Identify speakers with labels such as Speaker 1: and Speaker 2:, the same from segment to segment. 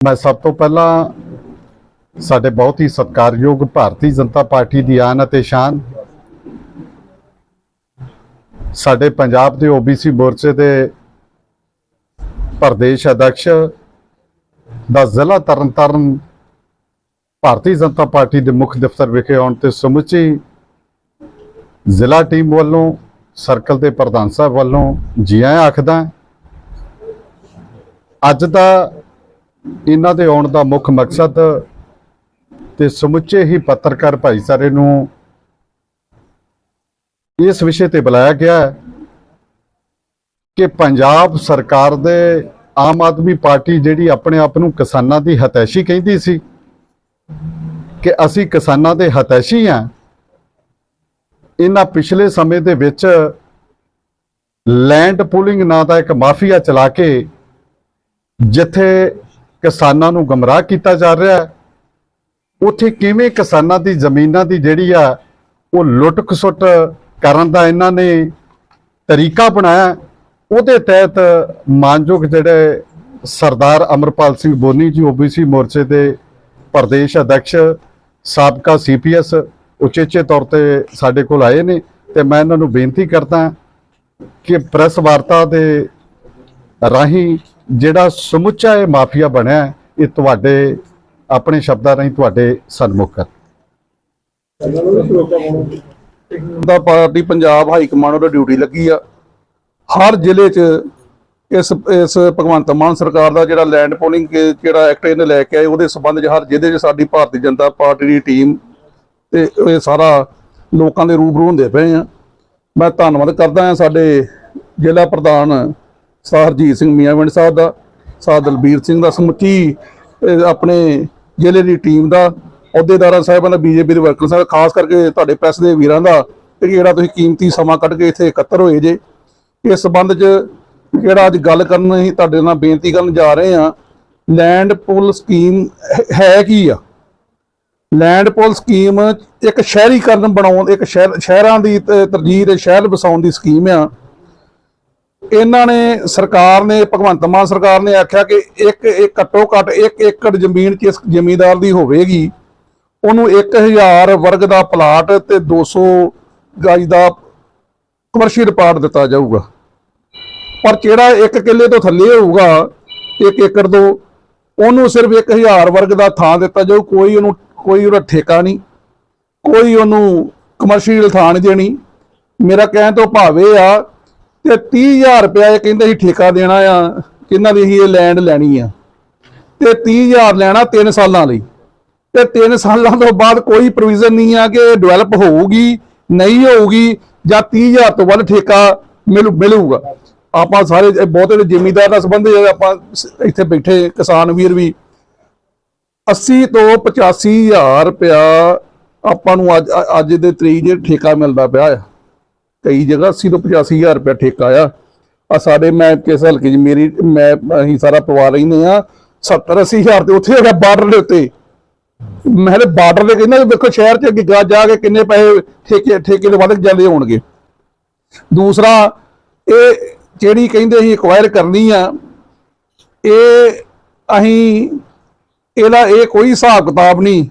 Speaker 1: ਮੈਂ ਸਭ ਤੋਂ ਪਹਿਲਾਂ ਸਾਡੇ ਬਹੁਤ ਹੀ ਸਤਿਕਾਰਯੋਗ ਭਾਰਤੀ ਜਨਤਾ ਪਾਰਟੀ ਦੀ ਆਨ ਅਤੇ ਸ਼ਾਨ, ਸਾਡੇ ਪੰਜਾਬ ਦੇ ਓਬੀਸੀ ਮੋਰਚੇ ਦੇ ਪ੍ਰਦੇਸ਼ ਅਧਿਕਸ਼ ਦਾ ਜ਼ਿਲ੍ਹਾ ਤਰਨਤਾਰਨ ਭਾਰਤੀ ਜਨਤਾ ਪਾਰਟੀ ਦੇ ਮੁੱਖ ਦਫ਼ਤਰ ਵਿਖੇ ਆਉਣ ਤੇ ਸਮੁੱਚੀ ਜ਼ਿਲ੍ਹਾ ਟੀਮ ਵੱਲੋਂ, ਸਰਕਲ ਦੇ ਪ੍ਰਧਾਨ ਸਾਹਿਬ ਵੱਲੋਂ ਜੀ ਆਇਆਂ ਆਖਦਾ ਅੱਜ ਦਾ ਇਹਨਾਂ ਦੇ ਆਉਣ ਦਾ ਮੁੱਖ ਮਕਸਦ ਤੇ ਸਮੁੱਚੇ ਹੀ ਪੱਤਰਕਾਰ ਭਾਈਚਾਰੇ ਨੂੰ ਇਸ ਵਿਸ਼ੇ ਤੇ ਬੁਲਾਇਆ ਗਿਆ ਹੈ ਕਿ ਪੰਜਾਬ ਸਰਕਾਰ ਦੇ ਆਮ ਆਦਮੀ ਪਾਰਟੀ ਜਿਹੜੀ ਆਪਣੇ ਆਪ ਨੂੰ ਕਿਸਾਨਾਂ ਦੀ ਹਤੈਸ਼ੀ ਕਹਿੰਦੀ ਸੀ ਕਿ ਅਸੀਂ ਕਿਸਾਨਾਂ ਦੇ ਹਤੈਸ਼ੀ ਹਾਂ, ਇਹਨਾਂ ਪਿਛਲੇ ਸਮੇਂ ਦੇ ਵਿੱਚ ਲੈਂਡ ਪੂਲਿੰਗ ਨਾਂ ਦਾ ਇੱਕ ਮਾਫੀਆ ਚਲਾ ਕੇ ਜਿੱਥੇ ਕਿਸਾਨਾਂ ਨੂੰ ਗਮਰਾਹ ਕੀਤਾ ਜਾ ਰਿਹਾ ਹੈ। ਉੱਥੇ ਕਿਵੇਂ ਕਿਸਾਨਾਂ ਦੀ ਜ਼ਮੀਨਾਂ ਦੀ ਜਿਹੜੀ ਆ, ਉਹ ਲੁੱਟ ਖਸੁੱਟ ਕਰਨ ਦਾ ਇਹਨਾਂ ਨੇ ਤਰੀਕਾ ਬਣਾਇਆ। ਉਹਦੇ ਤਹਿਤ ਮਾਨਯੋਗ ਜਿਹੜੇ ਸਰਦਾਰ ਅਮਰਪਾਲ ਸਿੰਘ ਬੋਨੀ ਜੀ ਓਬੀਸੀ ਮੋਰਚੇ ਦੇ ਪ੍ਰਦੇਸ਼ ਅਧਿਕਸ਼, ਸਾਬਕਾ ਸੀਪੀਐਸ ਉਚੇਚੇ ਤੌਰ ਤੇ ਸਾਡੇ ਕੋਲ ਆਏ ਨੇ ਤੇ ਮੈਂ ਇਹਨਾਂ ਨੂੰ ਬੇਨਤੀ ਕਰਦਾ ਕਿ ਪ੍ਰੈਸ ਵਾਰਤਾ ਦੇ ਰਾਹੀਂ ਜਿਹੜਾ ਸਮੁੱਚਾ ਇਹ ਮਾਫੀਆ ਬਣਿਆ ਇਹ ਤੁਹਾਡੇ, ਆਪਣੇ ਸ਼ਬਦਾਂ ਰਾਹੀਂ ਤੁਹਾਡੇ ਸਨਮੁਖ ਹੈ।
Speaker 2: ਦਾ ਪਾਰਟੀ ਪੰਜਾਬ ਹਾਈ ਕਮਾਂਡ ਉਹਦੀ ਡਿਊਟੀ ਲੱਗੀ ਆ। ਹਰ ਜ਼ਿਲ੍ਹੇ 'ਚ ਇਸ ਇਸ ਭਗਵੰਤ ਮਾਨ ਸਰਕਾਰ ਦਾ ਜਿਹੜਾ ਲੈਂਡ ਪੋਲਿੰਗ ਜਿਹੜਾ ਐਕਟ ਇਹਨੇ ਲੈ ਕੇ ਆਏ, ਉਹਦੇ ਸਬੰਧ 'ਚ ਹਰ ਜ਼ਿਲ੍ਹੇ 'ਚ ਸਾਡੀ ਭਾਰਤੀ ਜਨਤਾ ਪਾਰਟੀ ਦੀ ਟੀਮ ਤੇ ਇਹ ਸਾਰਾ ਲੋਕਾਂ ਦੇ ਰੂਬਰੂ ਹੁੰਦੇ ਪਏ ਆ। ਮੈਂ ਧੰਨਵਾਦ ਕਰਦਾ ਹਾਂ ਸਾਡੇ ਜ਼ਿਲ੍ਹਾ ਪ੍ਰਧਾਨ ਸਰਜੀਤ ਸਿੰਘ ਮੀਆਂਵਿੰਡ ਸਾਹਿਬ ਦਾ ਸਾਹ ਦਲਬੀਰ ਸਿੰਘ ਦਾ, ਸਮੁੱਚੀ ਆਪਣੇ ਜ਼ਿਲ੍ਹੇ ਦੀ ਟੀਮ ਦਾ, ਅਹੁਦੇਦਾਰਾਂ ਸਾਹਿਬਾਂ ਦਾ, ਬੀਜੇਪੀ ਦੇ ਵਰਕਰ ਸਾਹਿਬ ਖਾਸ ਕਰਕੇ ਤੁਹਾਡੇ ਪ੍ਰੈਸ ਦੇ ਵੀਰਾਂ ਦਾ ਕਿ ਜਿਹੜਾ ਤੁਸੀਂ ਕੀਮਤੀ ਸਮਾਂ ਕੱਢ ਕੇ ਇੱਥੇ ਇਕੱਤਰ ਹੋਏ ਜੇ, ਇਸ ਸੰਬੰਧ 'ਚ ਜਿਹੜਾ ਅੱਜ ਗੱਲ ਕਰਨ ਅਸੀਂ ਤੁਹਾਡੇ ਨਾਲ ਬੇਨਤੀ ਕਰਨ ਜਾ ਰਹੇ ਹਾਂ, ਲੈਂਡ ਪੁਲ ਸਕੀਮ ਹੈ- ਕੀ ਆ? ਲੈਂਡ ਪੁਲ ਸਕੀਮ ਇੱਕ ਸ਼ਹਿਰੀਕਰਨ ਬਣਾਉਣ, ਇੱਕ ਸ਼ਹਿਰ, ਸ਼ਹਿਰਾਂ ਦੀ ਤ- ਤਰਜੀਹ ਤੇ ਸ਼ਹਿਰ ਵਸਾਉਣ ਦੀ ਸਕੀਮ ਆ। ਇਹਨਾਂ ਨੇ ਸਰਕਾਰ ਨੇ, ਭਗਵੰਤ ਮਾਨ ਸਰਕਾਰ ਨੇ ਆਖਿਆ ਕਿ ਇੱਕ ਇੱਕ ਘੱਟੋ ਘੱਟ 1 ਏਕੜ ਜ਼ਮੀਨ ਕਿਸ ਜ਼ਿਮੀਂਦਾਰ ਦੀ ਹੋਵੇਗੀ, ਉਹਨੂੰ 1000 ਵਰਗ ਦਾ ਪਲਾਟ ਤੇ 200 ਗਜ ਦਾ ਕਮਰਸ਼ੀਅਲ ਪਲਾਟ ਦਿੱਤਾ ਜਾਊਗਾ। ਪਰ ਜਿਹੜਾ 1 ਕਿੱਲੇ ਤੋਂ ਥੱਲੇ ਹੋਊਗਾ 1 ਏਕੜ ਤੋਂ, ਉਹਨੂੰ ਸਿਰਫ 1000 ਵਰਗ ਦਾ ਥਾਂ ਦਿੱਤਾ ਜਾਊ, ਕੋਈ ਉਹਨੂੰ, ਕੋਈ ਉਹਦਾ ਠੇਕਾ ਨਹੀਂ, ਕੋਈ ਉਹਨੂੰ ਕਮਰਸ਼ੀਅਲ ਥਾਂ ਨਹੀਂ ਦੇਣੀ। ਮੇਰਾ ਕਹਿਣ ਤੋਂ ਭਾਵੇਂ ਆ ਤੇ 30000 ਰੁਪਇਆ ਇਹ ਕਹਿੰਦੇ ਸੀ ਠੇਕਾ ਦੇਣਾ ਆ ਕਿੰਨਾਂ ਦੀ ਅਸੀਂ ਇਹ ਲੈਂਡ ਲੈਣੀ ਆ। ਤੇ 30000 ਲੈਣਾ 3 ਸਾਲਾਂ ਲਈ। ਤੇ 3 ਸਾਲਾਂ ਤੋਂ ਬਾਅਦ ਕੋਈ ਪ੍ਰੋਵੀਜ਼ਨ ਨਹੀਂ ਆ ਕਿ ਡਿਵੈਲਪ ਹੋਊਗੀ, ਨਹੀਂ ਹੋਊਗੀ, ਜਾਂ 30000 ਤੋਂ ਵੱਧ ਠੇਕਾ ਮਿਲੂ ਮਿਲੂਗਾ। ਆਪਾਂ ਸਾਰੇ ਬਹੁਤੇ ਜ਼ਿਮੀਦਾਰ ਨਾਲ ਸੰਬੰਧਿਤ ਆਪਾਂ ਇੱਥੇ ਬੈਠੇ ਕਿਸਾਨ ਵੀਰ ਵੀ। 80 ਤੋਂ 85000 ਰੁਪਇਆ ਆਪਾਂ ਨੂੰ ਅੱਜ ਅੱਜ ਦੇ ਤਰੀਕ 'ਚ ਠੇਕਾ ਮਿਲਦਾ ਪਿਆ ਆ। ਕਈ ਜਗ੍ਹਾ 80 ਤੋਂ 85000 ਰੁਪਇਆ ਠੇਕਾ ਆ। ਆ ਸਾਡੇ ਮੈਂ ਕਿਸ ਹਲਕੇ 'ਚ, ਮੇਰੀ, ਮੈਂ, ਅਸੀਂ ਸਾਰਾ ਪਰਿਵਾਰ ਰਹਿੰਦੇ ਆ 70 80000 ਤੇ ਉੱਥੇ ਹੈਗਾ ਬਾਰਡਰ ਦੇ ਉੱਤੇ। ਮੈਂ ਹਲੇ ਬਾਰਡਰ ਦੇ ਕਹਿੰਦਾ ਵੇਖੋ ਸ਼ਹਿਰ 'ਚ ਅੱਗੇ ਗਾ- ਜਾ ਕੇ ਕਿੰਨੇ ਪੈਸੇ ਠੇਕੇ ਠੇਕੇ ਦੇ ਵੱਧ ਜਾਂਦੇ ਹੋਣਗੇ। ਦੂਸਰਾ, ਇਹ ਜਿਹੜੀ ਕਹਿੰਦੇ ਅਸੀਂ ਐਕਵਾਇਰ ਕਰਨੀ ਆ, ਇਹ ਅਸੀਂ, ਇਹਦਾ ਇਹ ਕੋਈ ਹਿਸਾਬ ਕਿਤਾਬ ਨਹੀਂ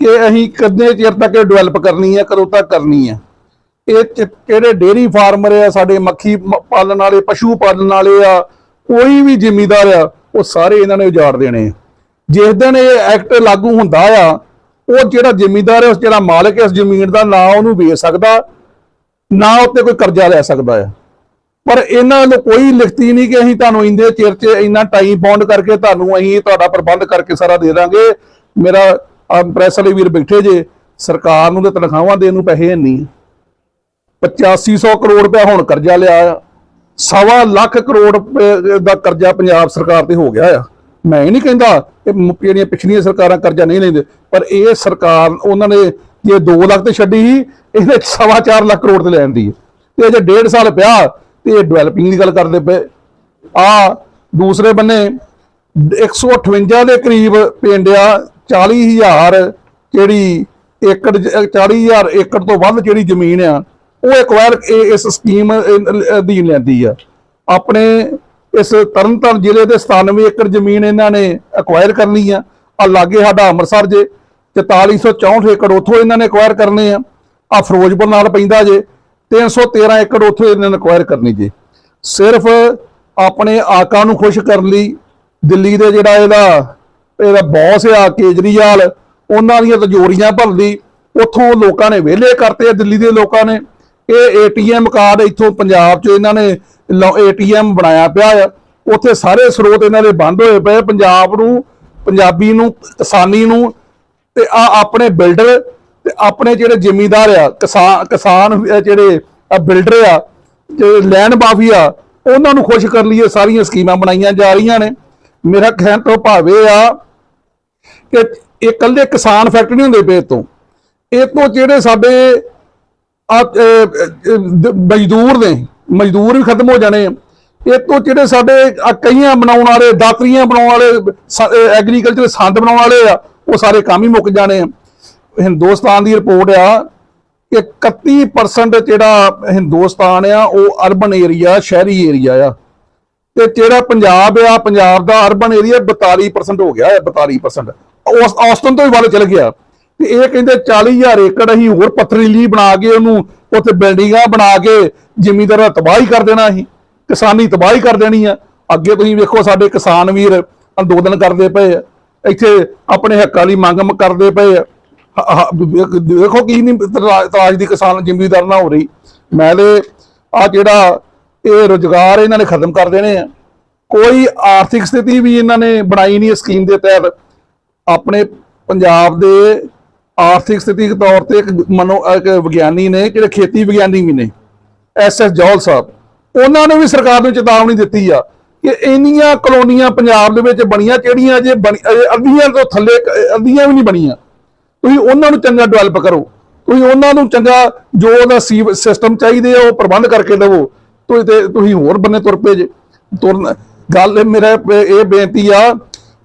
Speaker 2: ਕਿ ਅਸੀਂ ਕਿੰਨੇ ਚਿਰ ਤੱਕ ਡਿਵੈਲਪ ਕਰਨੀ ਹੈ ਕਦੋਂ ਤੱਕ ਕਰਨੀ ਹੈ ਇਹ ਚ- ਕਿਹੜੇ ਡੇਰੀ ਫਾਰਮਰ ਆ, ਸਾਡੇ ਮੱਖੀ ਪਾਲਣ ਵਾਲੇ, ਪਸ਼ੂ ਪਾਲਣ ਵਾਲੇ ਆ, ਕੋਈ ਵੀ ਜ਼ਿਮੀਂਦਾਰ ਆ, ਉਹ ਸਾਰੇ ਇਹਨਾਂ ਨੇ ਉਜਾੜ ਦੇਣੇ ਜਿਸ ਦਿਨ ਇਹ ਐਕਟ ਲਾਗੂ ਹੁੰਦਾ ਆ, ਉਹ ਜਿਹੜਾ ਜ਼ਿਮੀਦਾਰ ਹੈ ਉਸ ਜਿਹੜਾ ਮਾਲਕ ਹੈ ਉਸ ਜ਼ਮੀਨ ਦਾ ਨਾ ਉਹਨੂੰ ਵੇਚ ਸਕਦਾ, ਨਾ ਉੱਤੇ ਕੋਈ ਕਰਜ਼ਾ ਲੈ ਸਕਦਾ ਆ। ਪਰ ਇਹਨਾਂ ਨੂੰ ਕੋਈ ਲਿਖਤੀ ਨਹੀਂ ਕਿ ਅਸੀਂ ਤੁਹਾਨੂੰ ਇੰਦੇ ਚਿਰ 'ਚ ਇੰਨਾ ਟਾਈਮ ਬਾਉਂਡ ਕਰਕੇ ਤੁਹਾਨੂੰ ਅਸੀਂ ਤੁਹਾਡਾ ਪ੍ਰਬੰਧ ਕਰਕੇ ਸਾਰਾ ਦੇ ਦਾਂਗੇ। ਮੇਰਾ ਪ੍ਰੈਸ ਵਾਲੇ ਵੀਰ ਬੈਠੇ ਜੇ, ਸਰਕਾਰ ਨੂੰ ਤੇ ਤਨਖਾਹਾਂ ਦੇਣ ਨੂੰ ਪੈਸੇ ਨਹੀਂ। 8500 ਕਰੋੜ ਰੁਪਇਆ ਹੁਣ ਕਰਜ਼ਾ ਲਿਆ ਆ। ਸਵਾ ਲੱਖ ਕਰੋੜ ਰੁਪਏ ਦਾ ਕਰਜ਼ਾ ਪੰਜਾਬ ਸਰਕਾਰ ਤੇ ਹੋ ਗਿਆ ਆ। ਮੈਂ ਇਹ ਨਹੀਂ ਕਹਿੰਦਾ ਕਿ ਮ- ਜਿਹੜੀਆਂ ਪਿਛਲੀਆਂ ਸਰਕਾਰਾਂ ਕਰਜ਼ਾ ਨਹੀਂ ਲੈਂਦੇ, ਪਰ ਇਹ ਸਰਕਾਰ, ਉਹਨਾਂ ਨੇ ਜੇ 2 ਲੱਖ ਤੇ ਛੱਡੀ ਸੀ ਇਹਨੇ ਸਵਾ ਚਾਰ ਲੱਖ ਕਰੋੜ ਤੇ ਲੈਣ ਦੀ ਹੈ। ਤੇ ਜੇ ਡੇਢ ਸਾਲ ਪਿਆ, ਤੇ ਇਹ ਡਿਵੈਲਪਿੰਗ ਦੀ ਗੱਲ ਕਰਦੇ ਪਏ। ਆ ਦੂਸਰੇ ਬੰਨੇ 158 ਦੇ ਕਰੀਬ ਪਿੰਡ ਆ 40000 ਜਿਹੜੀ ਏਕੜ ਜ- 40000 ਏਕੜ ਤੋਂ ਵੱਧ ਜਿਹੜੀ ਜ਼ਮੀਨ ਆ ਉਹ ਐਕਵਾਇਰ ਇਸ ਸਕੀਮ ਅਧੀਨ ਲੈਂਦੀ ਆ। ਆਪਣੇ ਇਸ ਤਰਨਤਾਰਨ ਜ਼ਿਲ੍ਹੇ ਦੇ 97 ਏਕੜ ਜ਼ਮੀਨ ਇਹਨਾਂ ਨੇ ਅਕਵਾਇਰ ਕਰਨੀ ਆ। ਆ ਲਾਗੇ ਸਾਡਾ ਅੰਮ੍ਰਿਤਸਰ ਜੇ 4464 ਏਕੜ ਉੱਥੋਂ ਇਹਨਾਂ ਨੇ ਅਕਵਾਇਰ ਕਰਨੇ ਆ। ਆ ਫਿਰੋਜ਼ਪੁਰ ਨਾਲ ਪੈਂਦਾ ਜੇ 313 ਏਕੜ ਉੱਥੋਂ ਇਹਨਾਂ ਨੇ ਅਕਵਾਇਰ ਕਰਨੀ ਜੇ। ਸਿਰਫ ਆਪਣੇ ਆਕਾ ਨੂੰ ਖੁਸ਼ ਕਰਨ ਲਈ ਦਿੱਲੀ ਦੇ ਜਿਹੜਾ ਇਹਦਾ ਇਹਦਾ ਬੌਸ ਆ ਕੇਜਰੀਵਾਲ, ਉਹਨਾਂ ਦੀਆਂ ਤਜੋਰੀਆਂ ਭਰਦੀ, ਉੱਥੋਂ ਲੋਕਾਂ ਨੇ ਵਿਹਲੇ ਕਰਤੇ ਆ, ਦਿੱਲੀ ਦੇ ਲੋਕਾਂ ਨੇ। ਇਹ ਏਟੀਐਮ ਕਾਰਡ ਇੱਥੋਂ ਪੰਜਾਬ 'ਚ ਇਹਨਾਂ ਨੇ ਏਟੀਐਮ ਬਣਾਇਆ ਪਿਆ ਆ। ਉੱਥੇ ਸਾਰੇ ਸਰੋਤ ਇਹਨਾਂ ਦੇ ਬੰਦ ਹੋਏ ਪਏ ਪੰਜਾਬ ਨੂੰ, ਪੰਜਾਬੀ ਨੂੰ, ਕਿਸਾਨੀ ਨੂੰ ਤੇ ਆ ਆਪਣੇ ਬਿਲਡਰ ਤੇ ਆਪਣੇ ਜਿਹੜੇ ਜ਼ਿਮੀਂਦਾਰ ਆ, ਕਿਸਾਨ ਕਿਸਾਨ ਜਿਹੜੇ ਬਿਲਡਰ ਆ ਜਿਹੜੇ ਲੈਂਡ ਮਾਫੀਆ ਉਹਨਾਂ ਨੂੰ ਖੁਸ਼ ਕਰਨ ਲਈ ਇਹ ਸਾਰੀਆਂ ਸਕੀਮਾਂ ਬਣਾਈਆਂ ਜਾ ਰਹੀਆਂ ਨੇ। ਮੇਰਾ ਕਹਿਣ ਤੋਂ ਭਾਵ ਇਹ ਆ ਕਿ ਇਹ ਇਕੱਲੇ ਕਿਸਾਨ ਫੈਕਟਰੀ ਨਹੀਂ ਹੁੰਦੇ ਪਏ ਇਹ ਤੋਂ ਇਹ ਤੋਂ ਜਿਹੜੇ ਸਾਡੇ ਆ ਮਜ਼ਦੂਰ ਨੇ, ਮਜ਼ਦੂਰ ਵੀ ਖਤਮ ਹੋ ਜਾਣੇ ਆ। ਇਹ ਤੋਂ ਜਿਹੜੇ ਸਾਡੇ, ਆ ਕਈਆਂ ਬਣਾਉਣ ਵਾਲੇ, ਦਾਤਰੀਆਂ ਬਣਾਉਣ ਵਾਲੇ ਐਗਰੀਕਲਚਰ ਸੰਦ ਬਣਾਉਣ ਵਾਲੇ ਆ, ਉਹ ਸਾਰੇ ਕੰਮ ਹੀ ਮੁੱਕ ਜਾਣੇ ਆ। ਹਿੰਦੁਸਤਾਨ ਦੀ ਰਿਪੋਰਟ ਆ ਕਿ 31% ਜਿਹੜਾ ਹਿੰਦੁਸਤਾਨ ਆ, ਉਹ ਅਰਬਨ ਏਰੀਆ ਸ਼ਹਿਰੀ ਏਰੀਆ ਆ। ਤੇ ਜਿਹੜਾ ਪੰਜਾਬ ਆ, ਪੰਜਾਬ ਦਾ ਅਰਬਨ ਏਰੀਆ 42% ਹੋ ਗਿਆ ਹੈ 42% ਉਸ, ਔਸਤਨ ਤੋਂ ਵੀ ਵੱਧ ਚਲ ਗਿਆ। ਤੇ ਇਹ ਕਹਿੰਦੇ 40000 ਏਕੜ ਅਸੀਂ ਹੋਰ ਪੱਥਰੀਲੀ ਬਣਾ ਕੇ ਉਹਨੂੰ ਉੱਥੇ ਬਿਲਡਿੰਗਾਂ ਬਣਾ ਕੇ ਜ਼ਿਮੀਂਦਾਰਾਂ ਤਬਾਹੀ ਕਰ ਦੇਣਾ ਅਸੀਂ, ਕਿਸਾਨੀ ਤਬਾਹੀ ਕਰ ਦੇਣੀ ਆ। ਅੱਗੇ ਤੁਸੀਂ ਵੇਖੋ ਸਾਡੇ ਕਿਸਾਨ ਵੀਰ ਅੰਦੋਲਨ ਕਰਦੇ ਪਏ ਆ, ਇੱਥੇ ਆਪਣੇ ਹੱਕਾਂ ਲਈ ਮੰਗ ਕਰਦੇ ਪਏ ਆ। ਦੇਖੋ ਕੀ ਨਹੀਂ ਤਰਾ- ਤਰਾਜ ਦੀ ਕਿਸਾਨ ਜ਼ਿਮੀਂਦਾਰ ਨਾ ਹੋ ਰਹੀ। ਮੈਂ ਤੇ ਆ ਜਿਹੜਾ ਇਹ ਰੁਜ਼ਗਾਰ ਇਹਨਾਂ ਨੇ ਖਤਮ ਕਰ ਦੇਣੇ ਆ। ਕੋਈ ਆਰਥਿਕ ਸਥਿਤੀ ਵੀ ਇਹਨਾਂ ਨੇ ਬਣਾਈ ਨਹੀਂ ਇਸ ਸਕੀਮ ਦੇ ਤਹਿਤ। ਆਪਣੇ ਪੰਜਾਬ ਦੇ ਆਰਥਿਕ ਸਥਿਤੀ ਦੇ ਤੌਰ ਤੇ ਇੱਕ ਮਨੋ ਇੱਕ ਵਿਗਿਆਨੀ ਨੇ, ਜਿਹੜੇ ਖੇਤੀ ਵਿਗਿਆਨੀ ਵੀ ਨੇ, ਐਸ ਐਸ ਜੌਲ ਸਾਹਿਬ, ਉਹਨਾਂ ਨੇ ਵੀ ਸਰਕਾਰ ਨੂੰ ਚੇਤਾਵਨੀ ਦਿੱਤੀ ਆ ਕਿ ਇੰਨੀਆਂ ਕਲੋਨੀਆਂ ਪੰਜਾਬ ਦੇ ਵਿੱਚ ਬਣੀਆਂ ਕਿਹੜੀਆਂ ਜੇ ਬਣੀ- ਅੱਧੀਆਂ ਤੋਂ ਥੱਲੇ ਅੱਧੀਆਂ ਵੀ ਨਹੀਂ ਬਣੀਆਂ। ਤੁਸੀਂ ਉਹਨਾਂ ਨੂੰ ਚੰਗਾ ਡਿਵੈਲਪ ਕਰੋ। ਤੁਸੀਂ ਉਹਨਾਂ ਨੂੰ ਚੰਗਾ ਜੋ ਉਹਦਾ ਸਿਸਟਮ ਚਾਹੀਦੇ ਆ, ਉਹ ਪ੍ਰਬੰਧ ਕਰਕੇ ਦੇਵੋ। ਤੁਸੀਂ ਤੇ, ਤੁਸੀਂ ਹੋਰ ਬੰਨੇ ਤੁਰ ਪਏ ਜੇ। ਤੁਰਨ, ਗੱਲ ਮੇਰਾ ਇਹ ਬੇਨਤੀ ਆ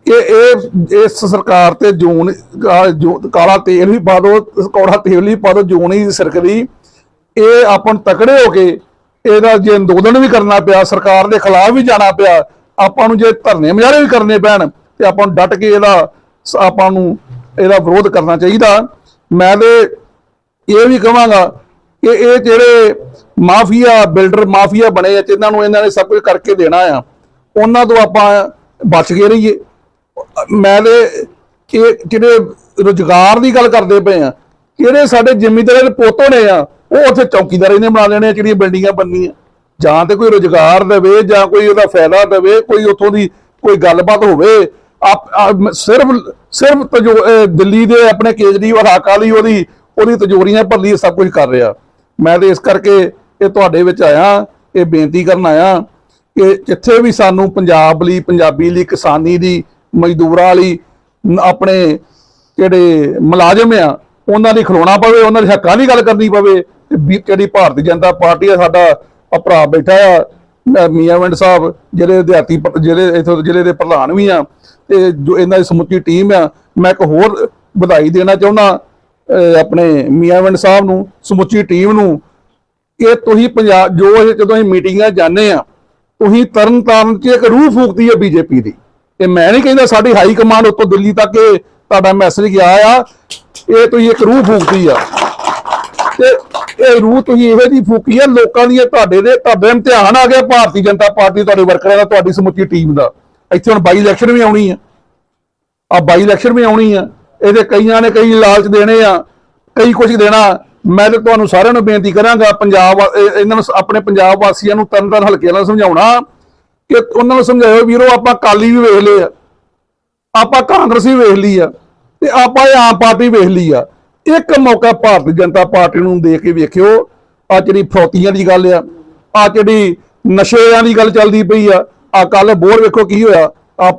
Speaker 2: ਕਿ ਇਹ ਇਸ ਸਰਕਾਰ ਤੇ ਜੂਨ, ਕਾ- ਜੋ, ਕਾਲਾ ਤੇਲ ਵੀ ਪਾ ਦੋ, ਕੌੜਾ ਤੇਲ ਵੀ ਪਾ ਦੋ, ਜੂਨ ਹੀ ਸਰਕਦੀ ਇਹ ਆਪਾਂ ਨੂੰ ਤਕੜੇ ਹੋ ਕੇ ਇਹਦਾ ਜੇ ਅੰਦੋਲਨ ਵੀ ਕਰਨਾ ਪਿਆ, ਸਰਕਾਰ ਦੇ ਖਿਲਾਫ ਵੀ ਜਾਣਾ ਪਿਆ, ਆਪਾਂ ਨੂੰ ਜੇ ਧਰਨੇ ਮੁਜ਼ਾਹਰੇ ਵੀ ਕਰਨੇ ਪੈਣ, ਤੇ ਆਪਾਂ ਨੂੰ ਡਟ ਕੇ ਇਹਦਾ ਆਪਾਂ ਨੂੰ ਇਹਦਾ ਵਿਰੋਧ ਕਰਨਾ ਚਾਹੀਦਾ। ਮੈਂ ਤੇ ਇਹ ਵੀ ਕਹਾਂਗਾ ਕਿ ਇਹ ਜਿਹੜੇ ਮਾਫੀਆ ਬਿਲਡਰ, ਮਾਫੀਆ ਬਣੇ ਆ, ਜਿਨ੍ਹਾਂ ਨੂੰ ਇਹਨਾਂ ਨੇ ਸਭ ਕੁਝ ਕਰਕੇ ਦੇਣਾ ਆ, ਉਹਨਾਂ ਤੋਂ ਆਪਾਂ ਬਚ ਕੇ ਰਹੀਏ। ਮੈਂ ਤੇ ਇਹ ਜਿਹੜੇ ਰੁਜ਼ਗਾਰ ਦੀ ਗੱਲ ਕਰਦੇ ਪਏ ਆ, ਕਿਹੜੇ ਸਾਡੇ ਜ਼ਿਮੀਂਦਾਰਾਂ ਦੇ ਪੋਤੋ ਨੇ ਆ, ਉਹ ਉੱਥੇ ਚੌਕੀਦਾਰ ਇਹਨੇ ਬਣਾ ਲੈਣੇ ਆ, ਜਿਹੜੀਆਂ ਬਿਲਡਿੰਗਾਂ ਬਣਨੀਆਂ। ਜਾਂ ਤੇ ਕੋਈ ਰੁਜ਼ਗਾਰ ਦੇਵੇ, ਜਾਂ ਕੋਈ ਉਹਦਾ ਫਾਇਦਾ ਦੇਵੇ, ਕੋਈ ਉੱਥੋਂ ਦੀ ਕੋਈ ਗੱਲਬਾਤ ਹੋਵੇ। ਆਪ ਸਿਰਫ ਸਿਰਫ ਤਜੋ ਦਿੱਲੀ ਦੇ ਆਪਣੇ ਕੇਜਰੀਵਾਲ ਹਾਕਾ ਲਈ ਉਹਦੀ ਉਹਦੀ ਤਜੋਰੀਆਂ ਭਰਲੀ ਸਭ ਕੁਝ ਕਰ ਰਿਹਾ। ਮੈਂ ਤੇ ਇਸ ਕਰਕੇ ਇਹ ਤੁਹਾਡੇ ਵਿੱਚ ਆਇਆ, ਇਹ ਬੇਨਤੀ ਕਰਨ ਆਇਆ ਕਿ ਜਿੱਥੇ ਵੀ ਸਾਨੂੰ ਪੰਜਾਬ ਲਈ, ਪੰਜਾਬੀ ਲਈ ਕਿਸਾਨੀ ਦੀ ਮਜ਼ਦੂਰਾਂ ਵਾਲੀ ਆਪਣੇ ਜਿਹੜੇ ਮੁਲਾਜ਼ਮ ਆ, ਉਹਨਾਂ ਲਈ ਖਲੋਣਾ ਪਵੇ, ਉਹਨਾਂ ਦੇ ਹੱਕਾਂ ਦੀ ਗੱਲ ਕਰਨੀ ਪਵੇ, ਤੇ ਵੀ- ਜਿਹੜੀ ਭਾਰਤੀ ਜਨਤਾ ਪਾਰਟੀ ਦਾ ਸਾਡਾ ਭਰਾ ਬੈਠਾ ਆ ਮ- ਮੀਆਂ ਸਾਹਿਬ, ਜਿਹੜੇ ਦਿਹਾਤੀ ਪ- ਜਿਹੜੇ ਇਥੋਂ ਦੇ ਜ਼ਿਲ੍ਹੇ ਦੇ ਪ੍ਰਧਾਨ ਵੀ ਆ, ਤੇ ਜੋ ਇਹਨਾਂ ਦੀ ਸਮੁੱਚੀ ਟੀਮ ਆ, ਮੈਂ ਇੱਕ ਹੋਰ ਵਧਾਈ ਦੇਣਾ ਚਾਹੁੰਦਾ ਆਪਣੇ ਮੀਆਂਵੰਡ ਸਾਹਿਬ ਨੂੰ, ਸਮੁੱਚੀ ਟੀਮ ਨੂੰ ਕਿ ਤੁਸੀਂ ਪੰਜਾਬ, ਜੋ ਇਹ ਜਦੋਂ ਅਸੀਂ ਮੀਟਿੰਗਾਂ ਜਾਂਦੇ ਆ, ਤੁਸੀਂ ਤਰਨ ਤਾਰਨ 'ਚ ਇੱਕ ਰੂਹ ਫੂਕਦੀ ਹੈ ਬੀਜੇਪੀ ਦੀ। ਤੇ ਮੈਂ ਨਹੀਂ ਕਹਿੰਦਾ ਸਾਡੀ ਹਾਈ ਕਮਾਂਡ ਉੱਤੋਂ ਦਿੱਲੀ ਤੱਕ ਇਹ ਤੁਹਾਡਾ ਮੈਸੇਜ ਗਿਆ ਆ। ਇਹ ਤੁਸੀਂ ਇੱਕ ਰੂਹ ਫੂਕਦੀ ਆ। ਤੇ ਇਹ ਰੂਹ ਤੁਸੀਂ ਇਹੋ ਦੀ ਫੂਕੀ ਆ, ਲੋਕਾਂ ਦੀਆਂ ਤੁਹਾਡੇ ਦੇ ਤੁਹਾਡੇ ਇਮਤਿਹਾਨ ਆ ਗਿਆ, ਭਾਰਤੀ ਜਨਤਾ ਪਾਰਟੀ ਤੁਹਾਡੇ ਵਰਕਰਾਂ ਦਾ, ਤੁਹਾਡੀ ਸਮੁੱਚੀ ਟੀਮ ਦਾ। ਇੱਥੇ ਹੁਣ ਬਾਈ ਇਲੈਕਸ਼ਨ ਵੀ ਆਉਣੀ ਆ। ਆ ਬਾਈ ਇਲੈਕਸ਼ਨ ਵੀ ਆਉਣੀ ਆ। ਇਹਦੇ ਕਈਆਂ ਨੇ ਕਈ ਲਾਲਚ ਦੇਣੇ ਆ, ਕਈ ਕੁਝ ਦੇਣਾ। ਮੈਂ ਤਾਂ ਤੁਹਾਨੂੰ ਸਾਰਿਆਂ ਨੂੰ ਬੇਨਤੀ ਕਰਾਂਗਾ, ਪੰਜਾਬ ਵਾ- ਇਹਨਾਂ ਨੂੰ ਆਪਣੇ ਪੰਜਾਬ ਵਾਸੀਆਂ ਨੂੰ ਤਰਨ ਤਾਰਨ ਹਲਕੇ ਨਾਲ ਸਮਝਾਉਣਾ। ਕਿ ਉਹਨਾਂ ਨੂੰ ਸਮਝਾਇਓ ਵੀਰੋ ਆਪਾਂ ਕਾਲੀ ਵੀ ਵੇਖ ਲਏ ਆ, ਆਪਾਂ ਕਾਂਗਰਸੀ ਵੀ ਵੇਖ ਲਈ ਆ ਤੇ ਆਪਾਂ ਇਹ ਆਮ ਪਾਰਟੀ ਵੇਖ ਲਈ ਆ। ਇੱਕ ਮੌਕਾ ਭਾਰਤੀ ਜਨਤਾ ਪਾਰਟੀ ਨੂੰ ਦੇ ਕੇ ਵੇਖਿਓ ਆ ਜਿਹੜੀ ਫਰੋਤੀਆਂ ਦੀ ਗੱਲ ਆ ਆ ਜਿਹੜੀ ਨਸ਼ਿਆਂ ਦੀ ਗੱਲ ਚੱਲਦੀ ਪਈ ਆ ਆ ਕੱਲ ਬੋਰ ਵੇਖੋ ਕੀ ਹੋਇਆ ਆ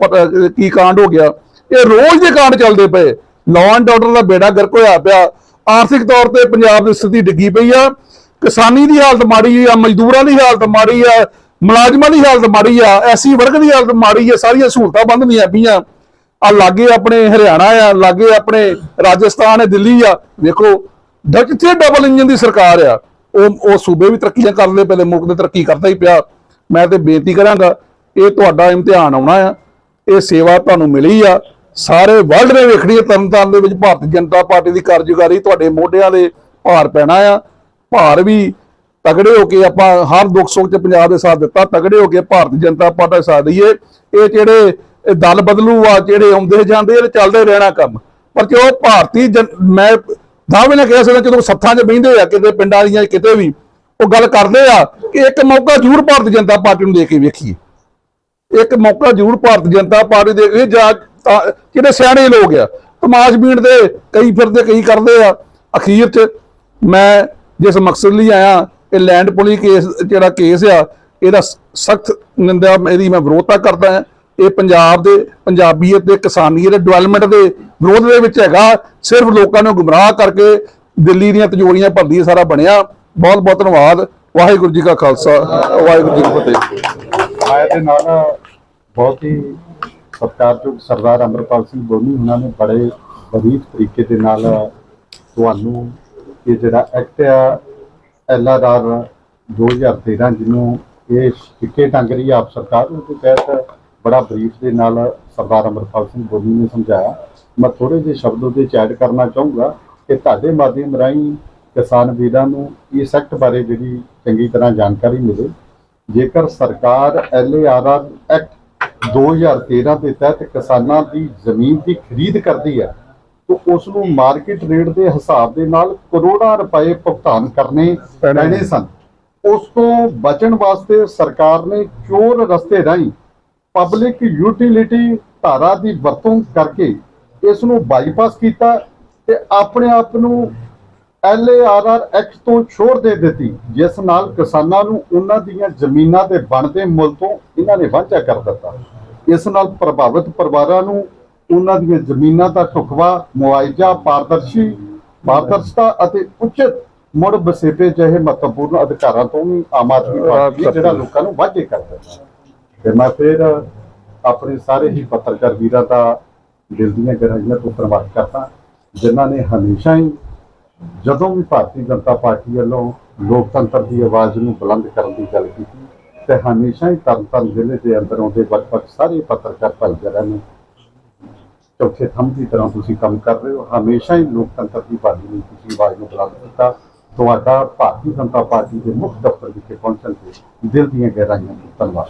Speaker 2: ਕੀ ਕਾਂਡ ਹੋ ਗਿਆ। ਇਹ ਰੋਜ਼ ਦੇ ਕਾਂਡ ਚੱਲਦੇ ਪਏ ਲਾਅ ਐਂਡ ਆਰਡਰ ਦਾ ਬੇੜਾ ਗਰਕ ਹੋਇਆ ਪਿਆ। ਆਰਥਿਕ ਤੌਰ ਤੇ ਪੰਜਾਬ ਦੀ ਸਥਿਤੀ ਡਿੱਗੀ ਪਈ ਆ, ਕਿਸਾਨੀ ਦੀ ਹਾਲਤ ਮਾੜੀ ਆ, ਮਜ਼ਦੂਰਾਂ ਦੀ ਹਾਲਤ ਮਾੜੀ ਆ ਮੁਲਾਜ਼ਮਾਂ ਦੀ ਹਾਲਤ ਮਾੜੀ ਆ, ਐਸੀ ਵਰਗ ਦੀ ਹਾਲਤ ਮਾੜੀ ਆ, ਸਾਰੀਆਂ ਸਹੂਲਤਾਂ ਬੰਦ ਨਹੀਂ ਪਈਆਂ ਆ ਲਾਗੇ ਆਪਣੇ ਹਰਿਆਣਾ ਆ, ਲਾਗੇ ਆਪਣੇ ਰਾਜਸਥਾਨ ਹੈ ਦਿੱਲੀ ਆ, ਵੇਖੋ ਜਿੱਥੇ ਡਬਲ ਇੰਜਨ ਦੀ ਸਰਕਾਰ ਆ, ਉਹ ਉਹ ਸੂਬੇ ਵੀ ਤਰੱਕੀਆਂ ਕਰਦੇ ਪਏ ਮੁਲਕ ਦੇ ਤਰੱਕੀ ਕਰਦਾ ਹੀ ਪਿਆ। ਮੈਂ ਤੇ ਬੇਨਤੀ ਕਰਾਂਗਾ, ਇਹ ਤੁਹਾਡਾ ਇਮਤਿਹਾਨ ਆਉਣਾ ਆ, ਇਹ ਸੇਵਾ ਤੁਹਾਨੂੰ ਮਿਲੀ ਆ। ਸਾਰੇ ਵਰਲਡ ਨੇ ਵੇਖਣੀ ਹੈ ਤਰਨਤਾਰਨ ਦੇ ਵਿੱਚ ਭਾਰਤੀ ਜਨਤਾ ਪਾਰਟੀ ਦੀ ਕਾਰਜਕਾਰੀ, ਤੁਹਾਡੇ ਮੋਢਿਆਂ ਦੇ ਭਾਰ ਪੈਣਾ ਆ। ਭਾਰ ਵੀ ਤਗੜੇ ਹੋ ਕੇ ਆਪਾਂ ਹਰ ਦੁੱਖ ਸੁੱਖ ਚ ਪੰਜਾਬ ਦੇ ਸਾਥ ਦਿੱਤਾ, ਤਗੜੇ ਹੋ ਕੇ ਭਾਰਤੀ ਜਨਤਾ ਪਾਰਟੀ ਦਾ ਸਾਥ ਦਈਏ। ਇਹ ਜਿਹੜੇ, ਇਹ ਦਲ ਬਦਲੂ ਆ, ਜਿਹੜੇ ਆਉਂਦੇ ਜਾਂਦੇ ਇਹ ਚੱਲਦੇ ਰਹਿਣਾ ਕੰਮ। ਪਰ ਜੋ ਭਾਰਤੀ ਜਨ- ਮੈਂ ਦਾਅਵੇ ਨਾਲ ਕਹਿ ਸਕਦਾ ਜਦੋਂ ਸੱਥਾਂ 'ਚ ਬਹਿੰਦੇ ਆ, ਕਿਤੇ ਪਿੰਡਾਂ ਦੀਆਂ, ਕਿਤੇ ਵੀ, ਉਹ ਗੱਲ ਕਰਦੇ ਆ ਕਿ ਇੱਕ ਮੌਕਾ ਜ਼ਰੂਰ ਭਾਰਤੀ ਜਨਤਾ ਪਾਰਟੀ ਨੂੰ ਦੇ ਕੇ ਵੇਖੀਏ। ਇੱਕ ਮੌਕਾ ਜ਼ਰੂਰ ਭਾਰਤੀ ਜਨਤਾ ਪਾਰਟੀ ਦੇ, ਇਹ ਤਾਂ ਜਿਹੜੇ ਸਿਆਣੇ ਲੋਕ ਆ, ਤਮਾਸ਼ ਬੀਣ ਦੇ, ਕਈ ਫਿਰਦੇ, ਕਈ ਕਰਦੇ ਆ, ਅਖੀਰ 'ਚ ਮੈਂ ਜਿਸ ਮਕਸਦ ਲਈ ਆਇਆ ਇਹ ਲੈਂਡ ਪੁਲਿੰਗ ਕੇਸ ਜਿਹੜਾ ਕੇਸ ਆ, ਇਹਦਾ ਸਖਤ ਨਿੰਦਾ ਇਹਦੀ ਮੈਂ ਵਿਰੋਧਤਾ ਕਰਦਾ ਹਾਂ। ਇਹ ਪੰਜਾਬ ਦੇ, ਪੰਜਾਬੀਅਤ ਦੇ, ਕਿਸਾਨੀਅਤ ਦੇ ਡਿਵੈਲਪਮੈਂਟ ਦੇ ਵਿਰੋਧ ਦੇ ਵਿੱਚ ਹੈਗਾ। ਸਿਰਫ ਲੋਕਾਂ ਨੂੰ ਗੁੰਮਰਾਹ ਕਰਕੇ ਦਿੱਲੀ ਦੀਆਂ ਤਜੋਰੀਆਂ ਭਰਦੀ ਸਾਰਾ ਬਣਿਆ। ਬਹੁਤ ਬਹੁਤ ਧੰਨਵਾਦ। ਵਾਹਿਗੁਰੂ ਜੀ ਕਾ ਖਾਲਸਾ। ਵਾਹਿਗੁਰੂ ਜੀ ਕੀ ਫਤਿਹ।
Speaker 1: ਆਏ ਦੇ ਨਾਲ ਬਹੁਤ ਹੀ ਸਤਿਕਾਰਯੋਗ ਸਰਦਾਰ ਅਮਰਪਾਲ ਸਿੰਘ ਗੋਨੀ ਉਹਨਾਂ ਨੇ ਬੜੇ ਵਧੀਆ ਤਰੀਕੇ ਦੇ ਨਾਲ ਤੁਹਾਨੂੰ ਇਹ ਜਿਹੜਾ ਐਕਟ ਆ ਐਲਆਰਆਰ 2013 ਜਿਹਨੂੰ ਇਹ ਸਿੱਕੇ ਟੰਗ ਰਹੀ ਆ ਆਪ ਸਰਕਾਰ ਉਹਦੇ ਤਹਿਤ ਬੜਾ ਬਰੀਫ ਦੇ ਨਾਲ ਸਰਦਾਰ ਅਮਰਪਾਲ ਸਿੰਘ ਗੋਨੀ ਨੇ ਸਮਝਾਇਆ। ਮੈਂ ਥੋੜੇ ਜਿਹੇ ਸ਼ਬਦ ਉਹਦੇ ਚ ਐਡ ਕਰਨਾ ਚਾਹੂੰਗਾ ਕਿ ਤੁਹਾਡੇ ਮਾਧਿਅਮ ਰਾਹੀਂ ਕਿਸਾਨ ਵੀਰਾਂ ਨੂੰ ਇਸ ਐਕਟ ਬਾਰੇ ਜਿਹੜੀ ਚੰਗੀ ਤਰ੍ਹਾਂ ਜਾਣਕਾਰੀ ਮਿਲੇ। ਜੇਕਰ ਸਰਕਾਰ ਐਲਏਆਰਆਰ ਐਕਟ 2013 ਦੇ ਤਹਿਤ ਕਿਸਾਨਾਂ ਦੀ ਜ਼ਮੀਨ ਦੀ ਖਰੀਦ ਕਰਦੀ ਹੈ ਤਾਂ ਉਸ ਨੂੰ ਮਾਰਕੀਟ ਰੇਟ ਦੇ ਹਿਸਾਬ ਦੇ ਨਾਲ ਕਰੋੜਾਂ ਰੁਪਏ ਭੁਗਤਾਨ ਕਰਨੇ ਪੈਣੇ ਸਨ। ਉਸ ਤੋਂ ਬਚਣ ਵਾਸਤੇ ਸਰਕਾਰ ਨੇ ਚੋਰ ਰਸਤੇ ਰਾਹੀਂ ਪਬਲਿਕ ਯੂਟਿਲਿਟੀ ਧਾਰਾ ਦੀ ਵਰਤੋਂ ਕਰਕੇ ਇਸ ਨੂੰ ਬਾਈਪਾਸ ਕੀਤਾ ਤੇ ਆਪਣੇ ਆਪ ਨੂੰ ਐਲਏਆਰਆਰ ਐਕਟ ਤੋਂ ਛੋੜ ਦੇ ਦਿੱਤੀ ਜਿਸ ਨਾਲ ਕਿਸਾਨਾਂ ਨੂੰ ਉਹਨਾਂ ਦੀਆਂ ਜ਼ਮੀਨਾਂ ਦੇ ਬਣਦੇ ਮੁੱਲ ਤੋਂ ਇਹਨਾਂ ਨੇ ਵਾਂਝਾ ਕਰ ਦਿੱਤਾ। ਇਸ ਨਾਲ ਪ੍ਰਭਾਵਿਤ ਪਰਿਵਾਰਾਂ ਨੂੰ ਉਹਨਾਂ ਦੀਆਂ ਜ਼ਮੀਨਾਂ ਦਾ ਢੁਕਵਾ ਮੁਆਵਜ਼ਾ ਪਾਰਦਰਸ਼ੀ ਪਾਰਦਰਸ਼ਤਾ ਅਤੇ ਉਚਿਤ ਮੁੜ ਵਸੇਬੇ ਜਿਹੇ ਮਹੱਤਵਪੂਰਨ ਅਧਿਕਾਰਾਂ ਤੋਂ ਵੀ ਆਮ ਆਦਮੀ ਪਾਰਟੀ ਜਿਹੜਾ ਲੋਕਾਂ ਨੂੰ ਵਾਂਝੇ ਕਰ ਦਿੱਤਾ ਤੇ ਮੈਂ ਫਿਰ ਆਪਣੇ ਸਾਰੇ ਹੀ ਪੱਤਰਕਾਰ ਵੀਰਾਂ ਦਾ ਦਿਲ ਦੀਆਂ ਗਹਿਰਾਈਆਂ ਤੋਂ ਧੰਨਵਾਦ ਕਰਦਾ ਜਿਨ੍ਹਾਂ ਨੇ ਹਮੇਸ਼ਾ ਹੀ ਜਦੋਂ ਵੀ ਭਾਰਤੀ ਜਨਤਾ ਪਾਰਟੀ ਵੱਲੋਂ ਲੋਕਤੰਤਰ ਦੀ ਆਵਾਜ਼ ਨੂੰ ਬੁਲੰਦ ਕਰਨ ਦੀ ਗੱਲ ਕੀਤੀ ਤੇ ਹਮੇਸ਼ਾ ਹੀ ਤਰਨਤਾਰਨ ਜ਼ਿਲ੍ਹੇ ਦੇ ਅੰਦਰ ਆਉਂਦੇ ਵੱਖ-ਵੱਖ ਸਾਰੇ ਪੱਤਰਕਾਰ ਭਾਈਚਾਰਿਆਂ ਨੂੰ। ਚੌਥੇ ਥੰਮ ਦੀ ਤਰ੍ਹਾਂ ਤੁਸੀਂ ਕੰਮ ਕਰ ਰਹੇ ਹੋ। ਹਮੇਸ਼ਾ ਹੀ ਲੋਕਤੰਤਰ ਦੀ ਬਾਣੀ ਨੂੰ ਤੁਸੀਂ ਆਵਾਜ਼ ਨੂੰ ਬੁਲੰਦ ਕੀਤਾ। ਤੁਹਾਡਾ ਭਾਰਤੀ ਜਨਤਾ ਪਾਰਟੀ ਦੇ ਮੁੱਖ ਦਫ਼ਤਰ ਵਿਖੇ ਪਹੁੰਚਣ ਤੇ ਦਿਲ ਦੀਆਂ ਗਹਿਰਾਈਆਂ ਤੋਂ ਧੰਨਵਾਦ।